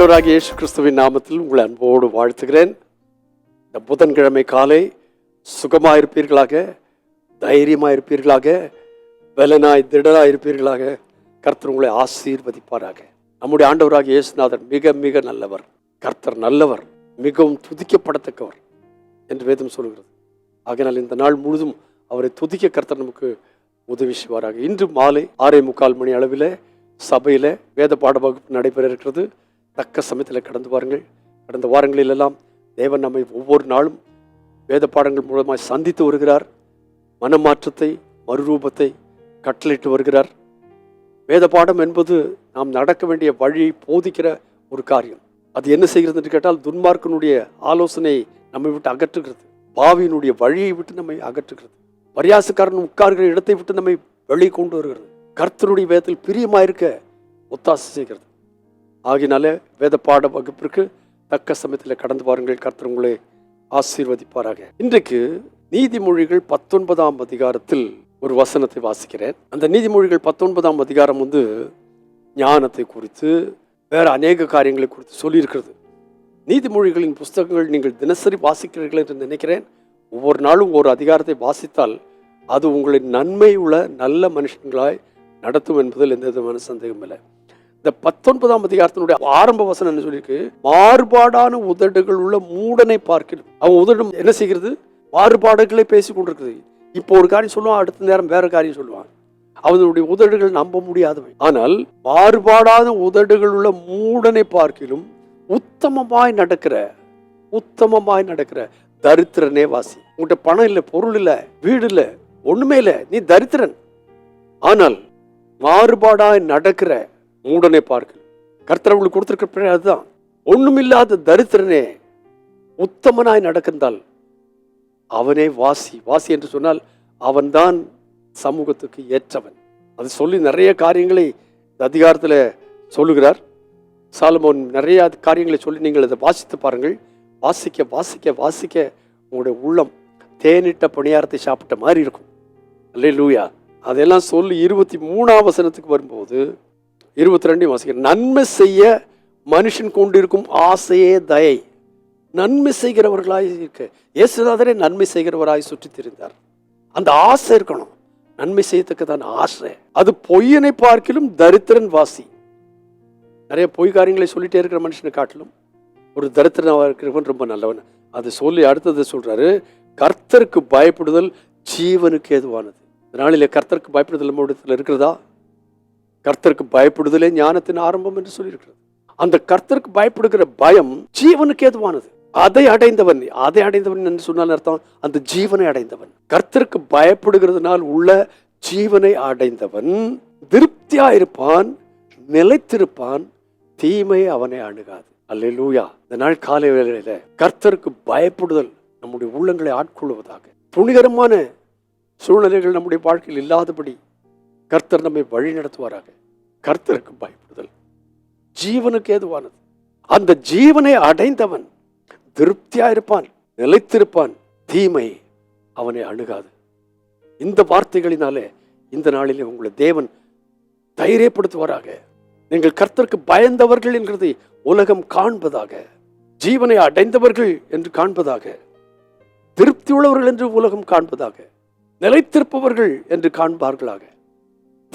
ஆண்டவராகிய இயேசு கிறிஸ்துவின் நாமத்தில் உங்களை அன்போடு வாழ்த்துகிறேன். இந்த புதன்கிழமை காலை சுகமாக இருப்பீர்களாக தைரியமாக இருப்பீர்களாக பலனாய் திடனாய் இருப்பீர்களாக கர்த்தர் உங்களை ஆசீர்வதிப்பாராக. நம்முடைய ஆண்டவராக இயேசுநாதர் மிக மிக நல்லவர். கர்த்தர் நல்லவர் மிகவும் துதிக்கப்படத்தக்கவர் என்று வேதம் சொல்கிறது. ஆகினால் இந்த நாள் முழுதும் அவரை துதிக்க கர்த்தர் நமக்கு உதவி செய்வாராக. இன்று மாலை ஆறே முக்கால் மணி அளவில் சபையில் வேத பாட வகுப்பு நடைபெற இருக்கிறது. தக்க சமயத்தில் கடந்து வாருங்கள். கடந்த வாரங்களிலெல்லாம் தேவன் நம்மை ஒவ்வொரு நாளும் வேத பாடங்கள் மூலமாக சந்தித்து வருகிறார். மனமாற்றத்தை மறுரூபத்தை கட்டளிட்டு வருகிறார். வேத பாடம் என்பது நாம் நடக்க வேண்டிய வழியை போதிக்கிற ஒரு காரியம். அது என்ன செய்கிறது என்று கேட்டால் துன்மார்க்கனுடைய ஆலோசனை நம்மை விட்டு அகற்றுகிறது. பாவியினுடைய வழியை விட்டு நம்மை அகற்றுகிறது. பரியாசக்காரன் உட்கார்கிற இடத்தை விட்டு நம்மை வெளியே கொண்டு வருகிறது. கர்த்தருடைய வேதத்தில் பிரியமாயிருக்க ஒத்தாசை செய்கிறது. ஆகினாலே வேத பாட வகுப்பிற்கு தக்க சமயத்தில் கடந்து பாருங்கள் கர்த்தர் உங்களை ஆசீர்வதிப்பாராக. இன்றைக்கு நீதிமொழிகள் பத்தொன்பதாம் அதிகாரத்தில் ஒரு வசனத்தை வாசிக்கிறேன். அந்த நீதிமொழிகள் பத்தொன்பதாம் அதிகாரம் வந்து ஞானத்தை குறித்து வேறு அநேக காரியங்களை குறித்து சொல்லியிருக்கிறது. நீதிமொழிகளின் புஸ்தகங்கள் நீங்கள் தினசரி வாசிக்கிறீர்கள் என்று நினைக்கிறேன். ஒவ்வொரு நாளும் ஒரு அதிகாரத்தை வாசித்தால் அது உங்களை நன்மை உள்ள நல்ல மனுஷங்களாய் நடத்தும் என்பதில் எந்த விதமான சந்தேகம் இல்லை. இந்த பத்தொன்பதாம் அதிகாரத்தினுடைய ஆரம்ப வசனம் என்ன சொல்லியிருக்கு? மாறுபாடான உதடுகள் உள்ள மூடனை பார்க்கணும். அவன் உதடும் என்ன செய்கிறது? மாறுபாடுகளை பேசி கொண்டிருக்குது. இப்போ ஒரு காரியம் சொல்லுவான் அடுத்த நேரம் வேற காரியம் சொல்லுவான். அவனுடைய உதடுகள் நம்ப முடியாதவை. ஆனால் மாறுபாடான உதடுகள் உள்ள மூடனை பார்க்கிலும் உத்தமமாய் நடக்கிற உத்தமமாய் நடக்கிற தரித்திரனே வாசி. உங்கள்கிட்ட பணம் இல்லை பொருள் இல்லை வீடு இல்லை ஒண்ணுமே இல்லை. நீ தரித்திரன். ஆனால் மாறுபாடாய் நடக்கிற மூடனை பார்க்க. கர்த்தர் அவங்களுக்கு கொடுத்துருக்க பிழை அதுதான். ஒண்ணுமில்லாத தரித்திரனே உத்தமனாய் நடக்கின்றால் அவனே வாசி. வாசி என்று சொன்னால் அவன்தான் சமூகத்துக்கு ஏற்றவன். அது சொல்லி நிறைய காரியங்களை அதிகாரத்தில் சொல்லுகிறார். சாலமோன் நிறைய காரியங்களை சொல்லி நீங்கள் அதை வாசித்து பாருங்கள். வாசிக்க வாசிக்க வாசிக்க உங்களுடைய உள்ளம் தேனிட்ட பணியாரத்தை சாப்பிட்ட மாதிரி இருக்கும். அல்லே லூயா அதெல்லாம் சொல்லி இருபத்தி மூணாம் வசனத்துக்கு வரும்போது இருபத்தி ரெண்டையும் வாசிக்கிறேன். நன்மை செய்ய மனுஷன் கொண்டிருக்கும் ஆசையே தயை. நன்மை செய்கிறவர்களாய் இருக்க. இயேசுநாதரே நன்மை செய்கிறவராய் சுற்றி திரிந்தார் அந்த ஆசை இருக்கணும். நன்மை செய்யத்தக்கதான ஆசை. அது பொய்யனை பார்க்கிலும் தரித்திரன் வாசி. நிறைய பொய் காரியங்களை சொல்லிட்டே இருக்கிற மனுஷனை காட்டிலும் ஒரு தரித்திரனாக இருக்கிறவன் ரொம்ப நல்லவன். அது சொல்லி அடுத்தது சொல்றாரு கர்த்தருக்கு பயப்படுதல் ஜீவனுக்கு ஏதுவானது. இதனாலே கர்த்தருக்கு பயப்படுதல் நம்ம இருக்கிறதா? கர்த்தருக்கு பயப்படுதலே ஞானத்தின் ஆரம்பம் என்று சொல்லியிருக்கிறது. அந்த கர்த்தருக்கு பயப்படுகிற பயம் ஜீவனுக்கு ஏதுவானது. அதை அடைந்தவன் அதை அடைந்தவன் என்று சொன்னால் அர்த்தம் அந்த ஜீவனை அடைந்தவன். கர்த்தருக்கு பயப்படுகிறதுனால் உள்ள ஜீவனை அடைந்தவன் திருப்தியா இருப்பான் நிலைத்திருப்பான் தீமை அவனை அணுகாது. அல்லேலூயா. இந்த நாள் காலை வேளையில கர்த்தருக்கு பயப்படுதல் நம்முடைய உள்ளங்களை ஆட்கொள்வதாக. துணிகரமான சூழ்நிலைகள் நம்முடைய வாழ்க்கையில் இல்லாதபடி கர்த்தர் நம்மை வழி நடத்துவாராக. கர்த்தருக்கு பயப்படுதல். ஜீவனுக்கு ஏதுவானது. அந்த ஜீவனை அடைந்தவன் திருப்தியா இருப்பான் நிலைத்திருப்பான் தீமை அவனை அணுகாது. இந்த வார்த்தைகளினாலே இந்த நாளிலே உங்களை தேவன் தைரியப்படுத்துவாராக. நீங்கள் கர்த்தருக்கு பயந்தவர்கள் என்கிறதை உலகம் காண்பதாக ஜீவனை அடைந்தவர்கள் என்று காண்பதாக திருப்தி உள்ளவர்கள் என்று உலகம் காண்பதாக நிலைத்திருப்பவர்கள் என்று காண்பார்களாக.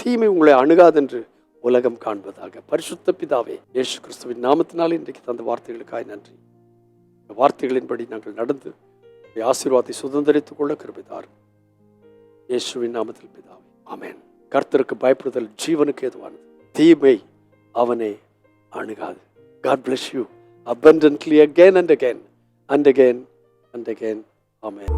தீமை உங்களை அணுகாதென்று உலகம் காண்பதாக. பரிசுத்த பிதாவே இயேசு கிறிஸ்துவின் நாமத்தினால் இன்றைக்கு தந்த வார்த்தைகளுக்காய் நன்றி. இந்த வார்த்தைகளின்படி நாங்கள் நடந்து ஆசீர்வாதத்தை சுதந்திரித்துக் கொள்ள கிருபிதார் இயேசுவின் நாமத்தில் பிதாவே ஆமேன். கர்த்தருக்கு பயப்படுதல் ஜீவனுக்கு ஏதுவானது. தீமை அவனை அணுகாது. God bless you abundantly again and again and again and again. Amen.